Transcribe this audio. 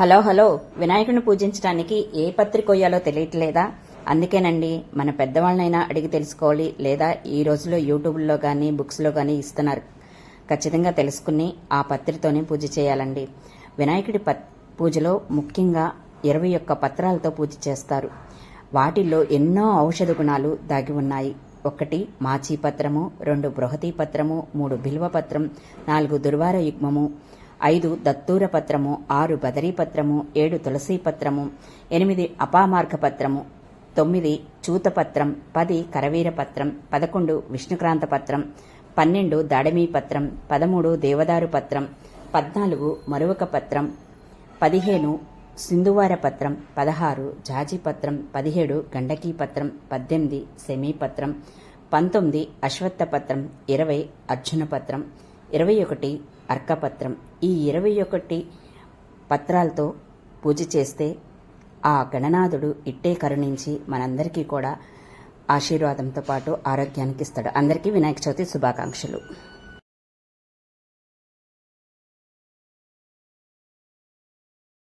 Hello hello. వినాయకుడిని పూజించడానికి ఏ పత్రిక కొయ్యాలో తెలియట్లేదా? అందుకేనండి మన పెద్దవాళ్ళనైనా అడిగి తెలుసుకోవాలి. లేదా ఈ రోజులో యూట్యూబ్లో కానీ బుక్స్లో కానీ ఇస్తున్నారు. ఖచ్చితంగా తెలుసుకుని ఆ పత్రితోనే పూజ చేయాలండి. వినాయకుడి పత్ పూజలో ముఖ్యంగా ఇరవై ఒక్క పత్రాలతో పూజ చేస్తారు. వాటిల్లో ఎన్నో ఔషధ గుణాలు దాగి ఉన్నాయి. ఒకటి మాచీ పత్రము రెండు బృహతి పత్రము మూడు బిల్వ పత్రం నాలుగు దుర్వార యుగ్మము ఐదు దత్తూర పత్రము ఆరు బదరీ పత్రము ఏడు తులసీ పత్రము ఎనిమిది అపామార్గ పత్రము తొమ్మిది చూత పత్రం పది కరవీర పత్రం పదకొండు విష్ణుక్రాంత పత్రం పన్నెండు దాడమీపత్రం పదమూడు దేవదారు పత్రం పద్నాలుగు మరువక పత్రం పదిహేను సింధువార పత్రం పదహారు జాజి పత్రం పదిహేడు గండకీ పత్రం పద్దెనిమిది సెమీ పత్రం పంతొమ్మిది అశ్వత్థ పత్రం ఇరవై అర్జున పత్రం ఇరవై ఒకటి అర్కపత్రం ఈ ఇరవై ఒకటి పత్రాలతో పూజ చేస్తే ఆ గణనాథుడు ఇట్టే కరుణించి మనందరికీ కూడా ఆశీర్వాదంతో పాటు ఆరోగ్యానికి ఇస్తాడు. అందరికీ వినాయక చవితి శుభాకాంక్షలు.